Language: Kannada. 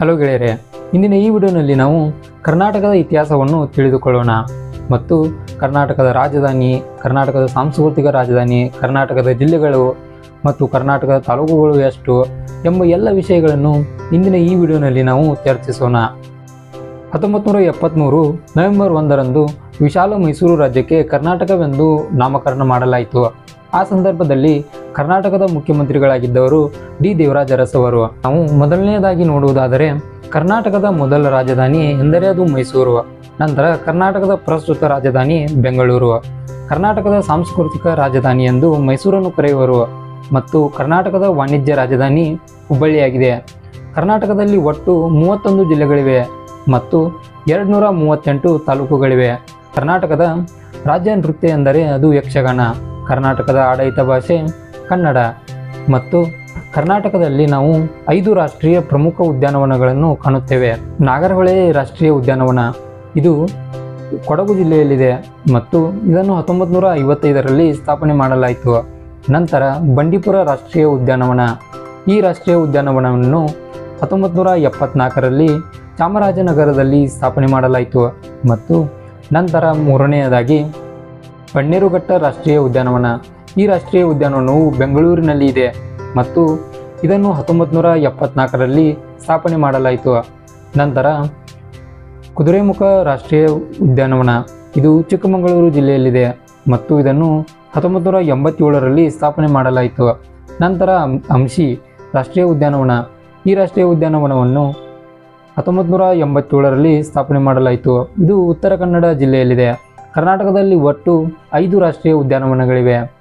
ಹಲೋ ಗೆಳೆಯರೆ, ಇಂದಿನ ಈ ವಿಡಿಯೋನಲ್ಲಿ ನಾವು ಕರ್ನಾಟಕದ ಇತಿಹಾಸವನ್ನು ತಿಳಿದುಕೊಳ್ಳೋಣ. ಮತ್ತು ಕರ್ನಾಟಕದ ರಾಜಧಾನಿ, ಕರ್ನಾಟಕದ ಸಾಂಸ್ಕೃತಿಕ ರಾಜಧಾನಿ, ಕರ್ನಾಟಕದ ಜಿಲ್ಲೆಗಳು ಮತ್ತು ಕರ್ನಾಟಕದ ತಾಲೂಕುಗಳು ಎಷ್ಟು ಎಂಬ ಎಲ್ಲ ವಿಷಯಗಳನ್ನು ಇಂದಿನ ಈ ವಿಡಿಯೋನಲ್ಲಿ ನಾವು ಚರ್ಚಿಸೋಣ. ಹತ್ತೊಂಬತ್ತು ನೂರ ಎಪ್ಪತ್ತ್ಮೂರು ನವೆಂಬರ್ ಒಂದರಂದು ವಿಶಾಲ ಮೈಸೂರು ರಾಜ್ಯಕ್ಕೆ ಕರ್ನಾಟಕವೆಂದು ನಾಮಕರಣ ಮಾಡಲಾಯಿತು. ಆ ಸಂದರ್ಭದಲ್ಲಿ ಕರ್ನಾಟಕದ ಮುಖ್ಯಮಂತ್ರಿಗಳಾಗಿದ್ದವರು ಡಿ ದೇವರಾಜ ಅವರು. ನಾವು ಮೊದಲನೆಯದಾಗಿ ನೋಡುವುದಾದರೆ, ಕರ್ನಾಟಕದ ಮೊದಲ ರಾಜಧಾನಿ ಎಂದರೆ ಅದು ಮೈಸೂರು. ನಂತರ ಕರ್ನಾಟಕದ ಪ್ರಸ್ತುತ ರಾಜಧಾನಿ ಬೆಂಗಳೂರು. ಕರ್ನಾಟಕದ ಸಾಂಸ್ಕೃತಿಕ ರಾಜಧಾನಿ ಎಂದು ಮೈಸೂರನ್ನು ಕರೆಯುವರು. ಮತ್ತು ಕರ್ನಾಟಕದ ವಾಣಿಜ್ಯ ರಾಜಧಾನಿ ಹುಬ್ಬಳ್ಳಿಯಾಗಿದೆ. ಕರ್ನಾಟಕದಲ್ಲಿ ಒಟ್ಟು ಮೂವತ್ತೊಂದು ಜಿಲ್ಲೆಗಳಿವೆ ಮತ್ತು ಎರಡುನೂರ ಮೂವತ್ತೆಂಟು ತಾಲೂಕುಗಳಿವೆ. ಕರ್ನಾಟಕದ ರಾಜ್ಯ ನೃತ್ಯ ಎಂದರೆ ಅದು ಯಕ್ಷಗಾನ. ಕರ್ನಾಟಕದ ಆಡಳಿತ ಭಾಷೆ ಕನ್ನಡ ಮತ್ತು ಕರ್ನಾಟಕದಲ್ಲಿ ನಾವು ಐದು ರಾಷ್ಟ್ರೀಯ ಪ್ರಮುಖ ಉದ್ಯಾನವನಗಳನ್ನು ಕಾಣುತ್ತೇವೆ. ನಾಗರಹೊಳೆ ರಾಷ್ಟ್ರೀಯ ಉದ್ಯಾನವನ, ಇದು ಕೊಡಗು ಜಿಲ್ಲೆಯಲ್ಲಿದೆ ಮತ್ತು ಇದನ್ನು ಹತ್ತೊಂಬತ್ತು ನೂರ ಐವತ್ತೈದರಲ್ಲಿ ಸ್ಥಾಪನೆ ಮಾಡಲಾಯಿತು. ನಂತರ ಬಂಡೀಪುರ ರಾಷ್ಟ್ರೀಯ ಉದ್ಯಾನವನ, ಈ ರಾಷ್ಟ್ರೀಯ ಉದ್ಯಾನವನವನ್ನು ಹತ್ತೊಂಬತ್ತು ನೂರ ಎಪ್ಪತ್ನಾಲ್ಕರಲ್ಲಿ ಚಾಮರಾಜನಗರದಲ್ಲಿ ಸ್ಥಾಪನೆ ಮಾಡಲಾಯಿತು ಮತ್ತು ನಂತರ ಮೂರನೆಯದಾಗಿ ಬಣ್ಣೇರುಘಟ್ಟ ರಾಷ್ಟ್ರೀಯ ಉದ್ಯಾನವನ ಈ ರಾಷ್ಟ್ರೀಯ ಉದ್ಯಾನವನವು ಬೆಂಗಳೂರಿನಲ್ಲಿ ಇದೆ ಮತ್ತು ಇದನ್ನು ಹತ್ತೊಂಬತ್ತು ನೂರ ಎಪ್ಪತ್ನಾಲ್ಕರಲ್ಲಿ ಸ್ಥಾಪನೆ ಮಾಡಲಾಯಿತು. ನಂತರ ಕುದುರೆಮುಖ ರಾಷ್ಟ್ರೀಯ ಉದ್ಯಾನವನ, ಇದು ಚಿಕ್ಕಮಗಳೂರು ಜಿಲ್ಲೆಯಲ್ಲಿದೆ ಮತ್ತು ಇದನ್ನು ಹತ್ತೊಂಬತ್ತು ನೂರ ಎಂಬತ್ತೇಳರಲ್ಲಿ ಸ್ಥಾಪನೆ ಮಾಡಲಾಯಿತು. ನಂತರ ಅಂಶಿ ರಾಷ್ಟ್ರೀಯ ಉದ್ಯಾನವನ, ಈ ರಾಷ್ಟ್ರೀಯ ಉದ್ಯಾನವನವನ್ನು ಹತ್ತೊಂಬತ್ತು ನೂರ ಎಂಬತ್ತೇಳರಲ್ಲಿ ಸ್ಥಾಪನೆ ಮಾಡಲಾಯಿತು. ಇದು ಉತ್ತರ ಕನ್ನಡ ಜಿಲ್ಲೆಯಲ್ಲಿದೆ. ಕರ್ನಾಟಕದಲ್ಲಿ ಒಟ್ಟು ಐದು ರಾಷ್ಟ್ರೀಯ ಉದ್ಯಾನವನಗಳಿವೆ.